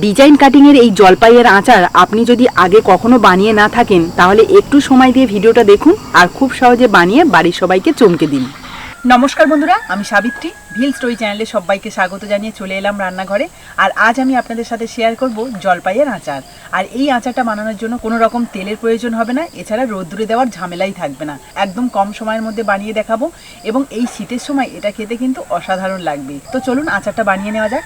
Design কাটিংয়ের এই জলপাইয়ের আচার আপনি যদি আগে কখনো বানিয়ে না থাকেন, তাহলে একটু সময় দিয়ে ভিডিওটা দেখুন আর খুব সহজে বানিয়ে বাড়ির সবাইকে চমকে দিন। নমস্কার বন্ধুরা, আমি সাবিত্রী, ভিল স্টোরি চ্যানেলে সবাইকে স্বাগত জানিয়ে চলে এলাম রান্নাঘরে। আর আজ আমি আপনাদের সাথে শেয়ার করব জলপাইয়ের আচার। আর এই আচারটা বানানোর জন্য কোনো রকম তেলের প্রয়োজন হবে না, এছাড়া রোদ্দুরে দেওয়ার ঝামেলাই থাকবে না। একদম কম সময়ের মধ্যে বানিয়ে দেখাবো এবং এই শীতের সময় এটা খেতে কিন্তু অসাধারণ লাগবে। তো চলুন আচারটা বানিয়ে নেওয়া যাক।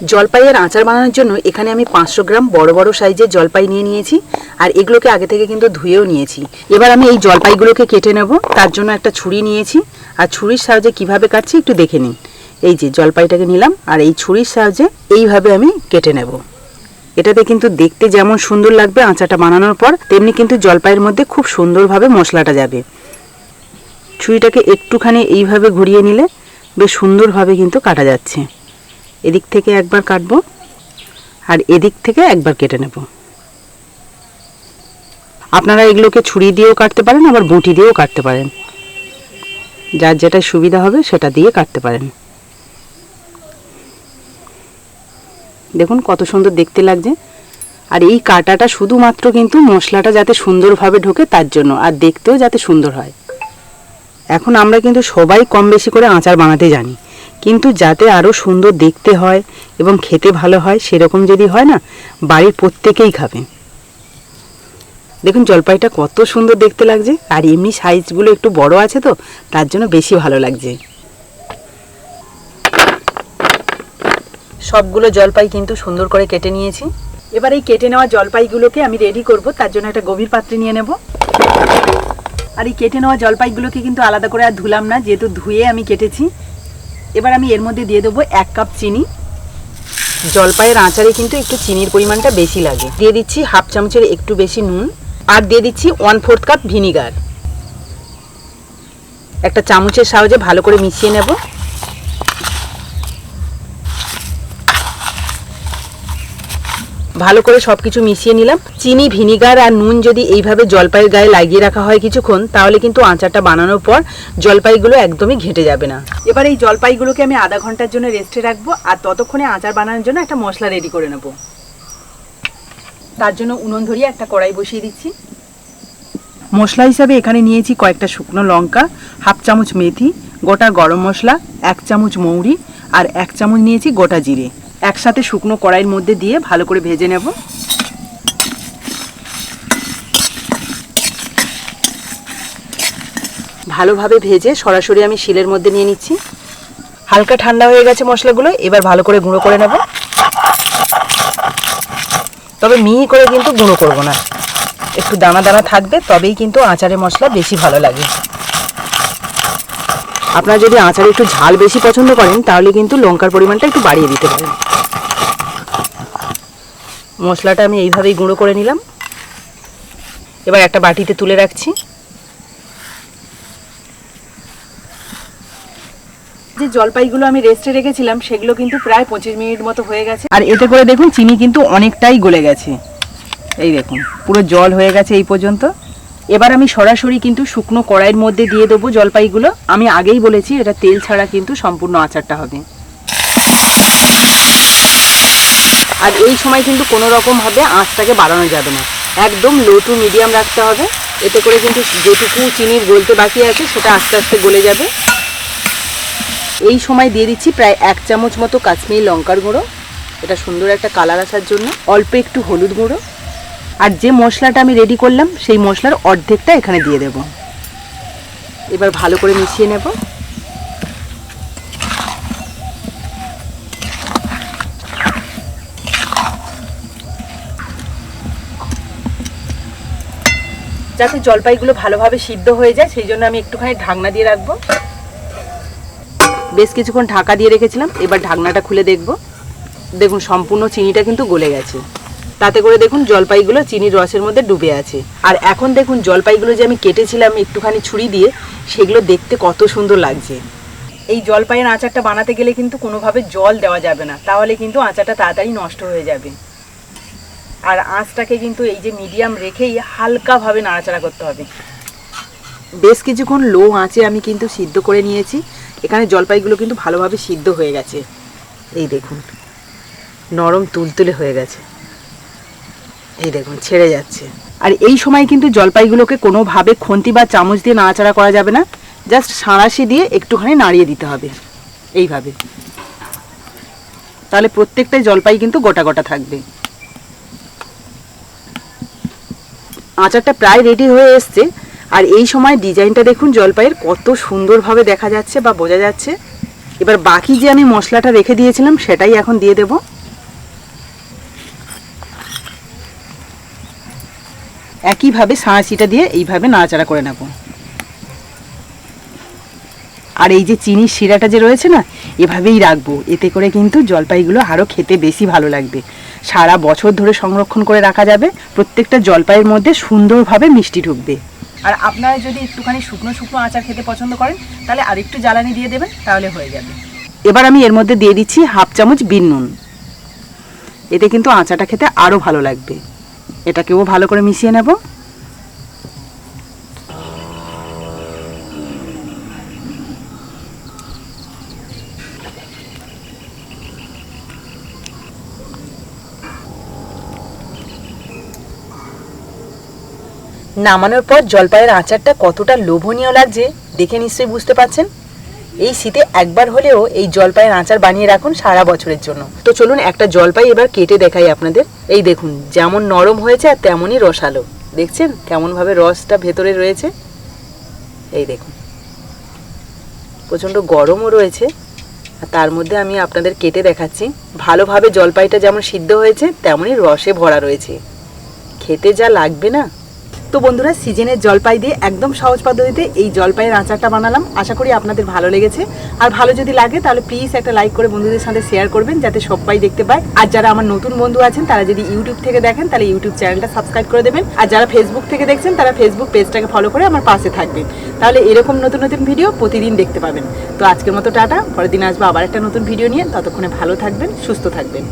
জলপাইয়ের আচার বানানোর জন্য এখানে আমি পাঁচশো গ্রাম বড় বড় সাইজের জলপাই নিয়ে নিয়েছি, আর এগুলোকে আগে থেকে কিন্তু ধুয়েও নিয়েছি। এবার আমি এই জলপাইগুলোকে কেটে নেব, তার জন্য একটা ছুরি নিয়েছি, আর ছুরির সাহায্যে কীভাবে কাটছি একটু দেখে নিন। এই যে জলপাইটাকে নিলাম, আর এই ছুরির সাহায্যে এইভাবে আমি কেটে নেব। এটাতে কিন্তু দেখতে যেমন সুন্দর লাগবে আচারটা বানানোর পর, তেমনি কিন্তু জলপাইয়ের মধ্যে খুব সুন্দরভাবে মশলাটা যাবে। ছুরিটাকে একটুখানি এইভাবে ঘুরিয়ে নিলে বেশ সুন্দরভাবে কিন্তু কাটা যাচ্ছে। এদিক থেকে একবার কাটবো আর এদিক থেকে একবার কেটে নেব। আপনারা এগুলোকে ছুরি দিয়েও কাটতে পারেন, আবার বঁটি দিয়েও কাটতে পারেন। যার যেটা সুবিধা হবে সেটা দিয়ে কাটতে পারেন। দেখুন কত সুন্দর দেখতে লাগছে। আর এই কাটাটা শুধুমাত্র কিন্তু মশলাটা যাতে সুন্দরভাবে ঢোকে তার জন্য, আর দেখতেও যাতে সুন্দর হয়। এখন আমরা কিন্তু সবাই কম বেশি করে আচার বানাতে জানি। কিন্তু যাতে আরও সুন্দর দেখতে হয় এবং খেতে ভালো হয়, সেরকম যদি হয় না, বাড়ির প্রত্যেকেই খাবে। দেখুন, জলপাইটা কত সুন্দর দেখতে লাগছে, আর এমনি সাইজগুলো একটু বড় আছে তো, তার জন্য বেশি ভালো লাগছে। সবগুলো জলপাই কিন্তু সুন্দর করে কেটে নিয়েছি। এবার এই কেটে নেওয়া জলপাইগুলোকে আমি রেডি করব, তার জন্য একটা গভীর পাত্রে নিয়ে নেব। আর এই কেটে নেওয়া জলপাইগুলোকে কিন্তু আলাদা করে আর ধুলাম না, যেহেতু ধুয়ে আমি কেটেছি। এবার আমি এর মধ্যে দিয়ে দেবো এক কাপ চিনি। জলপাইয়ের আচারে কিন্তু একটু চিনির পরিমাণটা বেশি লাগে। দিয়ে দিচ্ছি হাফ চামচের একটু বেশি নুন আর দিয়ে দিচ্ছি ওয়ান ফোর্থ কাপ ভিনিগার একটা চামচের সাহায্যে ভালো করে মিশিয়ে নেব। ভালো করে সব কিছু মিশিয়ে নিলাম। চিনি, ভিনিগার আর নুন যদি এইভাবে জলপাইয়ের গায়ে লাগিয়ে রাখা হয় কিছুক্ষণ, তাহলে কিন্তু আচারটা বানানোর পর জলপাইগুলো একদমই ঘেটে যাবে না। এবার এই জলপাইগুলোকে আমি আধা ঘণ্টার জন্য রেস্টে রাখব আর ততক্ষণে আচার বানানোর জন্য একটা মশলা রেডি করে নেব। তার জন্য উনুন ধরিয়ে একটা কড়াই বসিয়ে দিচ্ছি। মশলা হিসাবে এখানে নিয়েছি কয়েকটা শুকনো লঙ্কা, হাফ চামচ মেথি, গোটা গরম মশলা, এক চামচ মৌরি আর এক চামচ নিয়েছি গোটা জিরে। একসাথে শুকনো কড়াইয়ের মধ্যে দিয়ে ভালো করে ভেজে নেব। ভালোভাবে ভেজে সরাসরি আমি শিলের মধ্যে নিয়ে নিচ্ছি। হালকা ঠান্ডা হয়ে গেছে মশলাগুলো, এবার ভালো করে গুঁড়ো করে নেব। তবে মিহি করে কিন্তু গুঁড়ো করব না। একটু দানা দানা থাকবে, তবেই কিন্তু আচারে মশলা বেশি ভালো লাগে। আপনারা যদি আচারে একটু ঝাল বেশি পছন্দ করেন, তাহলে কিন্তু লঙ্কার পরিমাণটা একটু বাড়িয়ে দিতে পারেন। মশলাটা আমি এইভাবেই গুঁড়ো করে নিলাম। এবার একটা বাটিতে তুলে রাখছি। যে জলপাইগুলো আমি রেস্টে রেখেছিলাম, সেগুলো কিন্তু প্রায় পঁচিশ মিনিট মতো হয়ে গেছে। আর এতে করে দেখুন, চিনি কিন্তু অনেকটাই গলে গেছে। এই দেখুন, পুরো জল হয়ে গেছে এই পর্যন্ত। এবার আমি সরাসরি কিন্তু শুকনো কড়াইয়ের মধ্যে দিয়ে দেবো জলপাইগুলো। আমি আগেই বলেছি, এটা তেল ছাড়া কিন্তু সম্পূর্ণ আচারটা হবে। আর এই সময় কিন্তু কোনো রকমভাবে আঁচটাকে বাড়ানো যাবে না। একদম লো টু মিডিয়াম রাখতে হবে। এতে করে কিন্তু যেটুকু চিনির গলতে বাকি আছে, সেটা আস্তে আস্তে গলে যাবে। এই সময় দিয়ে দিচ্ছি প্রায় এক চামচ মতো কাশ্মীরি লঙ্কার গুঁড়ো। এটা সুন্দর একটা কালার আসার জন্য। অল্প একটু হলুদ গুঁড়ো। আর যে মশলাটা আমি রেডি করলাম, সেই মশলার অর্ধেকটা এখানে দিয়ে দেব। এবার ভালো করে মিশিয়ে নেব। যাতে জলপাইগুলো ভালোভাবে সিদ্ধ হয়ে যায়, সেই জন্য আমি একটুখানি ঢাকনা দিয়ে রাখব। বেশ কিছুক্ষণ ঢাকা দিয়ে রেখেছিলাম, এবার ঢাকনাটা খুলে দেখব। দেখুন, সম্পূর্ণ চিনিটা কিন্তু গলে গেছে। তাতে করে দেখুন জলপাইগুলো চিনির রসের মধ্যে ডুবে আছে। আর এখন দেখুন জলপাইগুলো যে আমি কেটেছিলাম একটুখানি ছুরি দিয়ে, সেগুলো দেখতে কত সুন্দর লাগছে। এই জলপাইয়ের আচারটা বানাতে গেলে কিন্তু কোনোভাবে জল দেওয়া যাবে না, তাহলে কিন্তু আচারটা তাড়াতাড়ি নষ্ট হয়ে যাবে। আর আঁচটাকে কিন্তু এই যে মিডিয়াম রেখেই হালকাভাবে নাড়াচাড়া করতে হবে। বেশ কিছুক্ষণ লো আঁচে আমি কিন্তু সিদ্ধ করে নিয়েছি। এখানে জলপাইগুলো কিন্তু ভালোভাবে সিদ্ধ হয়ে গেছে। এই দেখুন, নরম তুলতুলে হয়ে গেছে। এই দেখুন, ছেড়ে যাচ্ছে। আর এই সময় কিন্তু জলপাইগুলোকে কোনোভাবে খুন্তি বা চামচ দিয়ে নাড়াচাড়া করা যাবে না। জাস্ট সাঁড়াশি দিয়ে একটুখানি নাড়িয়ে দিতে হবে। এইভাবে। তাহলে প্রত্যেকটাই জলপাই কিন্তু গোটা গোটা থাকবে। আচারটা প্রায় রেডি হয়ে এসছে। আর এই সময় ডিজাইনটা দেখুন, জলপাইয়ের কত সুন্দরভাবে দেখা যাচ্ছে বা বোঝা যাচ্ছে। এবার বাকি যে আমি মশলাটা রেখে দিয়েছিলাম, সেটাই এখন দিয়ে দেবো। একইভাবে সাঁড়াশিটা দিয়ে এইভাবে নাড়াচাড়া করে নেব। আর এই যে চিনির শিরাটা যে রয়েছে না, এভাবেই রাখব। এতে করে কিন্তু জলপাইগুলো আরও খেতে বেশি ভালো লাগবে। সারা বছর ধরে সংরক্ষণ করে রাখা যাবে, প্রত্যেকটা জলপাইয়ের মধ্যে সুন্দরভাবে মিষ্টি ঢুকবে। আর আপনারা যদি একটুখানি শুকনো শুকনো আচার খেতে পছন্দ করেন, তাহলে আর একটু জ্বালানি দিয়ে দেবেন, তাহলে হয়ে যাবে। এবার আমি এর মধ্যে দিয়ে দিচ্ছি হাফ চামচ বিন নুন। এতে কিন্তু আচাটা খেতে আরও ভালো লাগবে। এটাকেও ভালো করে মিশিয়ে নেব। নামানোর পর জলপাইয়ের আচারটা কতটা লোভনীয় লাগছে, দেখে নিশ্চয়ই বুঝতে পারছেন? এই শীতে একবার হলেও এই জলপাইয়ের আচার বানিয়ে রাখুন সারা বছরের জন্য। তো চলুন একটা জলপাই এবার কেটে দেখাই আপনাদের। এই দেখুন, যেমন নরম হয়েছে আর তেমনই রসালো। দেখছেন? কেমনভাবে রসটা ভেতরে রয়েছে? এই দেখুন। প্রচণ্ড গরমও রয়েছে। আর তার মধ্যে আমি আপনাদের কেটে দেখাচ্ছি। ভালোভাবে জলপাইটা যেমন সিদ্ধ হয়েছে, তেমনই রসে ভরা রয়েছে। খেতে যা লাগবে না? তো বন্ধুরা, সিজনের জলপাই দিয়ে একদম সহজ পদ্ধতিতে এই জলপাইয়ের আচারটা বানালাম। আশা করি আপনাদের ভালো লেগেছে। আর ভালো যদি লাগে, তাহলে প্লিজ একটা লাইক করে বন্ধুদের সাথে শেয়ার করবেন, যাতে সবাই দেখতে পায়। আর যারা আমার নতুন বন্ধু আছেন, তারা যদি ইউটিউব থেকে দেখেন, তাহলে ইউটিউব চ্যানেলটা সাবস্ক্রাইব করে দেবেন। আর যারা ফেসবুক থেকে দেখছেন, তারা ফেসবুক পেজটাকে ফলো করে আমার পাশে থাকবেন। তাহলে এরকম নতুন নতুন ভিডিও প্রতিদিন দেখতে পাবেন। তো আজকের মতো টাটা, পরের দিন আসব আবার একটা নতুন ভিডিও নিয়ে। ততক্ষণে ভালো থাকবেন, সুস্থ থাকবেন।